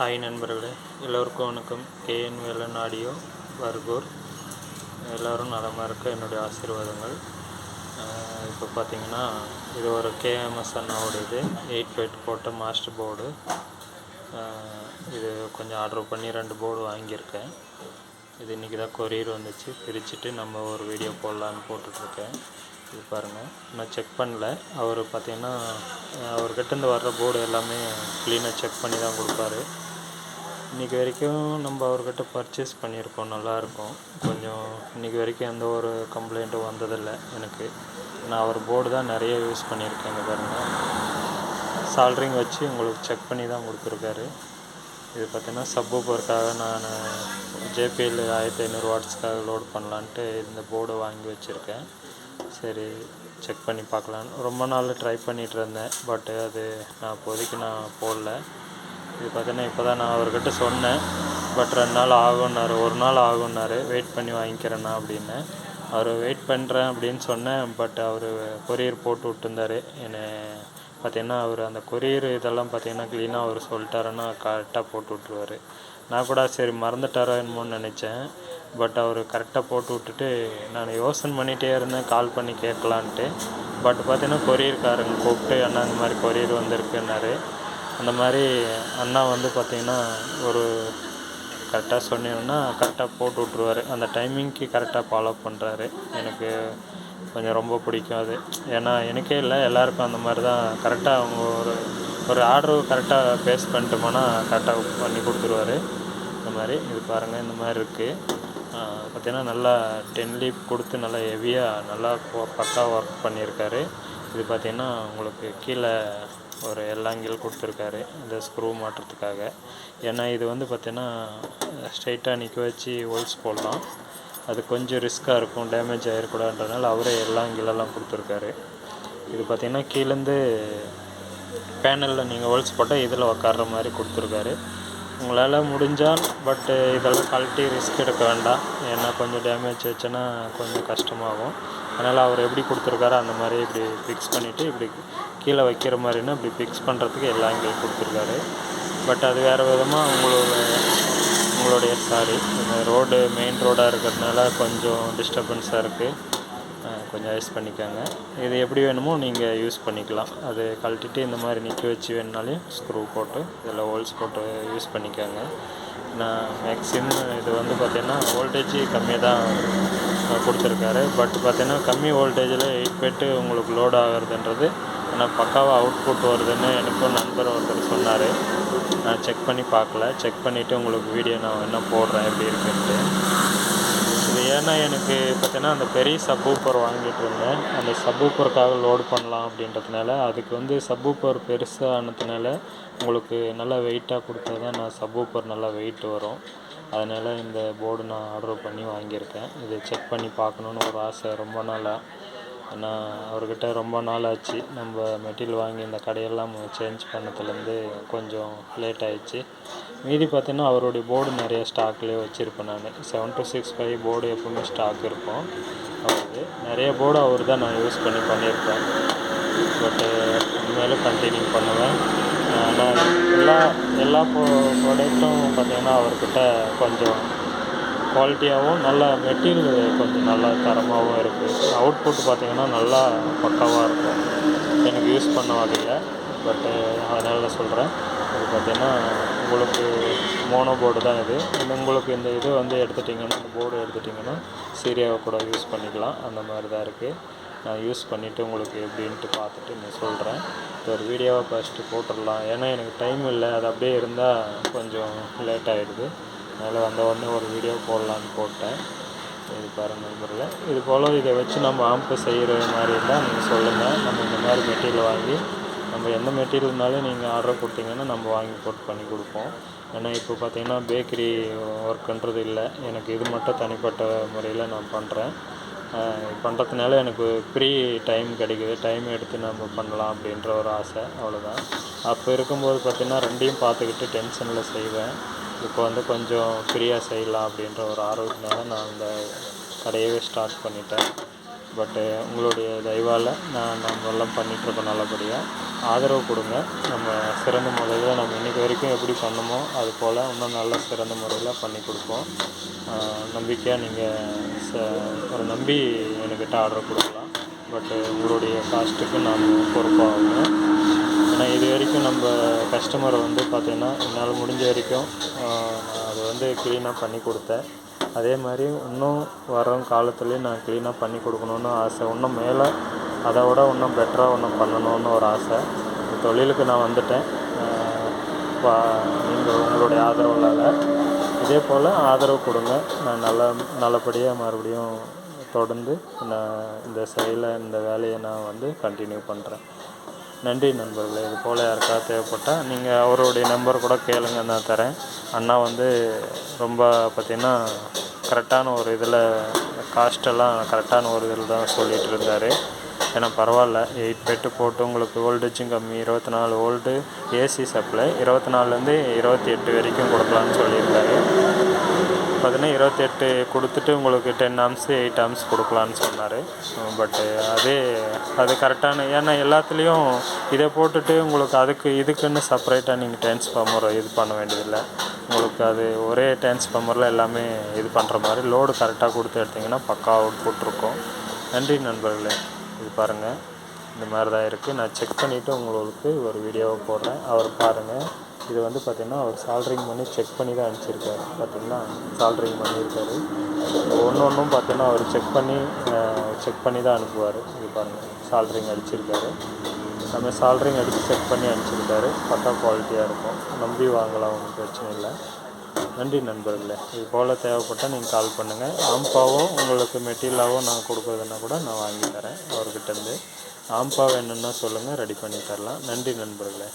Hi நண்பர்களே எல்லோருக்கும் வணக்கம். கேஎன் வேலன் ஆடியோ வர்கூர். எல்லோரும் நலமாக இருக்க என்னுடைய ஆசீர்வாதங்கள். இப்போ பார்த்தீங்கன்னா இது ஒரு கேஎம்எஸ் அண்ணாவோடது எயிட் ஃபைட் போட்ட மாஸ்டர் போர்டு. இது கொஞ்சம் ஆர்டர் பண்ணி ரெண்டு போர்டு வாங்கியிருக்கேன். இது இன்றைக்கி தான் கொரியர் வந்துச்சு. பிரிச்சுட்டு நம்ம ஒரு வீடியோ போடலான்னு போட்டுட்ருக்கேன். இது பாருங்கள் நான் செக் பண்ணல. அவர் பார்த்தீங்கன்னா அவர்கிட்டேருந்து வர்ற போர்டு எல்லாமே க்ளீனாக செக் பண்ணி தான் கொடுப்பாரு. இன்றைக்கி வரைக்கும் நம்ம அவர்கிட்ட பர்ச்சேஸ் பண்ணியிருக்கோம் நல்லாயிருக்கும். கொஞ்சம் இன்றைக்கி வரைக்கும் எந்த ஒரு கம்ப்ளைண்ட்டும் வந்ததில்லை எனக்கு. நான் அவர் போர்டு தான் நிறைய யூஸ் பண்ணியிருக்கேன் இந்த பாருங்கள் சால்ட்ரிங் வச்சு உங்களுக்கு செக் பண்ணி தான் கொடுத்துருக்காரு. இது பார்த்தீங்கன்னா சப்பூப்பருக்காக நான் ஜேபிஎல் ஆயிரத்தி ஐநூறு வாட்ஸ்க்காக லோட் பண்ணலான்ட்டு இந்த போர்டை வாங்கி வச்சுருக்கேன். சரி செக் பண்ணி பார்க்கலான்னு ரொம்ப நாள் ட்ரை பண்ணிகிட்டு இருந்தேன் பட்டு அது நான் இப்போதைக்கு நான் போடல. இது பார்த்தீங்கன்னா இப்போ தான் நான் அவர்கிட்ட சொன்னேன். பட் ரெண்டு நாள் ஆகும்னாரு. ஒரு நாள் ஆகும்னாரு. வெயிட் பண்ணி வாங்கிக்கிறேண்ணா அப்படின்னு. அவர் வெயிட் பண்ணுறேன் அப்படின்னு சொன்னேன். பட் அவர் கொரியர் போட்டு விட்டுருந்தாரு. என்னை பார்த்தீங்கன்னா அவர் அந்த கொரியர் இதெல்லாம் பார்த்தீங்கன்னா க்ளீனாக அவர் சொல்லிட்டாருன்னா கரெக்டாக போட்டு விட்ருவாரு நான் கூட சரி மறந்துட்டாரோ என்னமோன்னு நினச்சேன். பட் அவர் கரெக்டாக போட்டு விட்டுட்டு நான் யோசனை பண்ணிகிட்டே இருந்தேன். கால் பண்ணி கேட்கலான்ட்டு. பட் பார்த்தீங்கன்னா கொரியர்காரங்க கூப்பிட்டு அண்ணா இந்த மாதிரி கொரியர் வந்திருக்குன்னாரு. அந்த மாதிரி அண்ணா வந்து பார்த்திங்கன்னா ஒரு கரெக்டாக சொன்னீங்கன்னா கரெக்டாக போட்டு விட்ருவாரு அந்த டைமிங்க்கு கரெக்டாக ஃபாலோ பண்ணுறாரு எனக்கு கொஞ்சம் ரொம்ப பிடிக்கும் அது. ஏன்னா எனக்கே இல்லை எல்லாருக்கும் அந்த மாதிரி தான். கரெக்டாக அவங்க ஒரு ஒரு ஆர்டரு கரெக்டாக பேஸ் பண்ணிட்டோம்னா கரெக்டாக பண்ணி கொடுத்துருவாரு. இந்த மாதிரி இது பாருங்கள் இந்த மாதிரி இருக்குது பார்த்திங்கன்னா நல்லா டென் லீப் கொடுத்து நல்லா ஹெவியாக நல்லா பக்கா ஒர்க் பண்ணியிருக்காரு. இது பார்த்திங்கன்னா உங்களுக்கு கீழே ஒரு எல்லாங்கில் கொடுத்துருக்காரு இந்த ஸ்க்ரூ மாட்டுறதுக்காக. ஏன்னா இது வந்து பார்த்திங்கன்னா ஸ்ட்ரைட்டாக நிற்க வச்சு ஹோல்ஸ் போடலாம். அது கொஞ்சம் ரிஸ்க்காக இருக்கும் டேமேஜ் ஆகிடக்கூடாதுன்றனால அவரே எல்லாங்கிலெல்லாம் கொடுத்துருக்காரு. இது பார்த்திங்கன்னா கீழேருந்து பேனலில் நீங்கள் ஹோல்ஸ் போட்டால் இதில் உக்காடுற மாதிரி கொடுத்துருக்காரு. உங்களால் முடிஞ்சால் பட்டு இதெல்லாம் கழட்டி ரிஸ்க் எடுக்க வேண்டாம். ஏன்னா கொஞ்சம் டேமேஜ் வச்சுன்னா கொஞ்சம் கஷ்டமாகும். அதனால் அவர் எப்படி கொடுத்துருக்காரோ அந்த மாதிரி இப்படி ஃபிக்ஸ் பண்ணிவிட்டு இப்படி கீழே வைக்கிற மாதிரினா இப்படி ஃபிக்ஸ் பண்ணுறதுக்கு எல்லா இங்கே கொடுத்துருக்காரு. பட் அது வேறு விதமாக உங்களோட உங்களுடைய சாரி இந்த ரோடு மெயின் ரோடாக இருக்கிறதுனால கொஞ்சம் டிஸ்டர்பன்ஸாக இருக்குது கொஞ்சம் யூஸ் பண்ணிக்கோங்க. இது எப்படி வேணுமோ நீங்கள் யூஸ் பண்ணிக்கலாம். அது கழட்டிட்டு இந்த மாதிரி நிற்க வச்சு வேணுனாலையும் ஸ்க்ரூ போட்டு இதில் ஹோல்ஸ் போட்டு யூஸ் பண்ணிக்கோங்க. நான் மேக்ஸிமம் இது வந்து பார்த்திங்கன்னா வோல்டேஜ் கம்மியாக தான் கொடுத்துருக்காரு. பட் பார்த்திங்கன்னா கம்மி வோல்டேஜில் எயிட் பெட்டு உங்களுக்கு லோட் ஆகுறதுன்றது ஆனால் பக்காவாக அவுட்புட் வருதுன்னு எனக்கும் நண்பர் ஒருத்தர் சொன்னார். நான் செக் பண்ணி பார்க்கல. செக் பண்ணிவிட்டு உங்களுக்கு வீடியோ நான் என்ன போடுறேன் எப்படி இருக்குன்ட்டு. இது ஏன்னா எனக்கு பார்த்தீங்கன்னா அந்த பெரிய சப்பூப்பர் வாங்கிட்டு இருந்தேன். அந்த சப்பூப்பருக்காக லோடு பண்ணலாம் அப்படின்றதுனால அதுக்கு வந்து சப்பூப்பர் பெருசானதுனால உங்களுக்கு நல்லா வெயிட்டாக கொடுத்தா தான் நான் சப்பூப்பர் நல்லா வெயிட் வரும். அதனால் இந்த போர்டு நான் ஆர்டர் பண்ணி வாங்கியிருக்கேன். இதை செக் பண்ணி பார்க்கணுன்னு ஒரு ஆசை ரொம்ப நாளாக ஏன்னா அவர்கிட்ட ரொம்ப நாள் ஆச்சு. நம்ம மெட்டீரியல் வாங்கி இந்த கடையெல்லாம் சேஞ்ச் பண்ணதுலேருந்து கொஞ்சம் லேட் ஆயிடுச்சு. மீதி பார்த்தீங்கன்னா அவருடைய போர்டு நிறைய ஸ்டாக்லேயே வச்சுருப்பேன் நான். Seven two six five board எப்பவுமே ஸ்டாக் இருக்கும். அவருக்கு நிறைய போர்டு அவர் தான் நான் யூஸ் பண்ணி பண்ணியிருப்பேன். பட்டு இனிமேலும் கண்டினியூ பண்ணுவேன். ஆனால் எல்லா எல்லா ப்ரோ ப்ராடக்ட்டும் பார்த்தீங்கன்னா அவர்கிட்ட கொஞ்சம் குவாலிட்டியாகவும் நல்ல மெட்டீரியல் கொஞ்சம் நல்லா தரமாகவும் இருக்குது அவுட்புட் பார்த்திங்கன்னா நல்லா பக்காவாக இருக்கும். எனக்கு யூஸ் பண்ண வகையில். பட்டு அதனால் சொல்கிறேன் இது பார்த்திங்கன்னா உங்களுக்கு மோனோ போர்டு தான் இது. உங்களுக்கு இந்த இது வந்து எடுத்துட்டிங்கன்னா இந்த போர்டு எடுத்துட்டிங்கன்னா சீரியாவை கூட யூஸ் பண்ணிக்கலாம். அந்த மாதிரி தான் இருக்குது நான் யூஸ் பண்ணிவிட்டு உங்களுக்கு எப்படின்ட்டு பார்த்துட்டு நான் சொல்கிறேன் இப்போ ஒரு வீடியோவை ஃபஸ்ட்டு போட்டுடலாம். ஏன்னா எனக்கு டைம் இல்லை. அது அப்படியே இருந்தால் கொஞ்சம் லேட் ஆகிடுது அதனால் வந்த உடனே ஒரு வீடியோ போடலான்னு போட்டேன். இது பாருங்கள் நண்பர்களே. இது போல் இதை வச்சு நம்ம ஆம்பு செய்கிற மாதிரி இருந்தால் நீங்கள் சொல்லுங்கள் நம்ம இந்த மாதிரி மெட்டீரியல் வாங்கி நம்ம எந்த மெட்டீரியல்னாலும் நீங்கள் ஆர்டர் கொடுத்தீங்கன்னா நம்ம வாங்கி போட்டு பண்ணி கொடுப்போம். ஏன்னா இப்போ பார்த்தீங்கன்னா பேக்கரி ஒர்க்குன்றது இல்லை. எனக்கு இது மட்டும் தனிப்பட்ட முறையில் நான் பண்ணுறேன் பண்ணுறதுனால எனக்கு ஃப்ரீ டைம் கிடைக்குது. டைம் எடுத்து நம்ம பண்ணலாம் அப்படின்ற ஒரு ஆசை அவ்வளோதான் அப்போ இருக்கும்போது பார்த்திங்கன்னா ரெண்டையும் பார்த்துக்கிட்டு டென்ஷனில் செய்வேன். இப்போ வந்து கொஞ்சம் ஃப்ரீயாக செய்யலாம் அப்படின்ற ஒரு ஆர்வத்தினால நான் அந்த கடையவே ஸ்டார்ட் பண்ணிட்டேன். பட்டு உங்களுடைய தயவால் நான் நம்ம எல்லாம் பண்ணிகிட்ருக்கோம் நல்லபடியாக ஆதரவு கொடுங்க. நம்ம சிறந்த முறையில் நம்ம இன்றைக்கி வரைக்கும் எப்படி பண்ணோமோ அது போல் இன்னும் நல்லா சிறந்த முறையில் பண்ணி கொடுப்போம். நம்பிக்கையாக நீங்கள் ச ஒரு நம்பி என்கிட்ட ஆர்டர் கொடுக்கலாம். பட்டு உங்களுடைய காஸ்ட்டுக்கு நான் பொறுப்பாகுங்க ஏன்னா இது வரைக்கும் நம்ம கஸ்டமரை வந்து பார்த்திங்கன்னா என்னால் முடிஞ்ச வரைக்கும் அது அதை வந்து க்ளீனாக பண்ணி கொடுத்தேன். அதே மாதிரி இன்னும் வரும் காலத்துலேயும் நான் க்ளீனாக பண்ணி கொடுக்கணுன்னு ஆசை. இன்னும் மேலே அதை விட இன்னும் பெட்டராக ஒன்றும் பண்ணணும்னு ஒரு ஆசை. தொழிலுக்கு நான் வந்துட்டேன். நீங்கள் உங்களுடைய ஆதரவுனால. இதே போல் ஆதரவு கொடுங்க. நான் நல்ல நல்லபடியாக மறுபடியும் தொடர்ந்து நான் இந்த செயலை இந்த வேலையை நான் வந்து கண்டினியூ பண்ணுறேன் நன்றி நண்பர்களே. இது போல் யாருக்காவது தேவைப்பட்டால் நீங்கள் அவருடைய நம்பர் கூட கேளுங்க நான் தரேன். அண்ணா வந்து ரொம்ப பார்த்திங்கன்னா கரெக்டான ஒரு இதில் காஸ்ட்டெல்லாம் கரெக்டான ஒரு இதில் தான் சொல்லிகிட்டு இருந்தார். ஏன்னா பரவாயில்ல. எயிட் பெட்டு போட்டு உங்களுக்கு வோல்டேஜும் கம்மி. இருபத்தி நாலு வோல்ட்டு ஏசி சப்ளை இருபத்தி நாலுலேருந்து இருபத்தி எட்டு வரைக்கும் கொடுக்கலான்னு சொல்லியிருக்காரு. பார்த்தீங்கன்னா இருபத்தெட்டு கொடுத்துட்டு உங்களுக்கு டென் ஆம்ஸு எயிட் ஆம்ஸ் கொடுக்கலான்னு சொன்னார். பட்டு அதே அது கரெக்டான ஏன்னா எல்லாத்துலேயும் இதை போட்டுட்டு உங்களுக்கு அதுக்கு இதுக்குன்னு செப்பரேட்டாக நீங்கள் டிரான்ஸ்ஃபார்மர் இது பண்ண வேண்டியதில்லை. உங்களுக்கு அது ஒரே டிரான்ஸ்ஃபார்மரில் எல்லாமே இது பண்ணுற மாதிரி லோடு கரெக்டாக கொடுத்து எடுத்திங்கன்னா பக்கா அவுட்புட் இருக்கும். நன்றி நண்பர்களே. இது பாருங்கள் இந்த மாதிரி தான் இருக்குது நான் செக் பண்ணிவிட்டு உங்களுக்கு ஒரு வீடியோவை போடுறேன். அவர் பாருங்கள் இது வந்து பார்த்திங்கன்னா அவர் சால்ட்ரிங் பண்ணி செக் பண்ணி தான் அனுப்பிச்சிருக்காரு. பார்த்திங்கன்னா சால்ட்ரிங் பண்ணியிருக்காரு ஒன்று ஒன்றும் பார்த்தீங்கன்னா அவர் செக் பண்ணி செக் பண்ணி தான் அனுப்புவார். இது பாருங்கள் சால்ட்ரிங் அடிச்சிருக்காரு நம்ம சால்ட்ரிங் அடித்து செக் பண்ணி அனுப்பிச்சிருக்காரு. பக்கா குவாலிட்டியாக இருக்கும். நம்பி வாங்கலாம் ஒன்றும் பிரச்சனை இல்லை. நன்றி நண்பர்களே. இது போல் தேவைப்பட்டால் நீங்கள் கால் பண்ணுங்கள் ஆம்பாவோ உங்களுக்கு மெட்டீரியலாவோ நான் கொடுக்குறதுன்னா கூட நான் வாங்கி தரேன் அவர்கிட்டருந்து. ஆம்பா வேணும்னா சொல்லுங்கள் ரெடி பண்ணி தரலாம். நன்றி நண்பர்களே.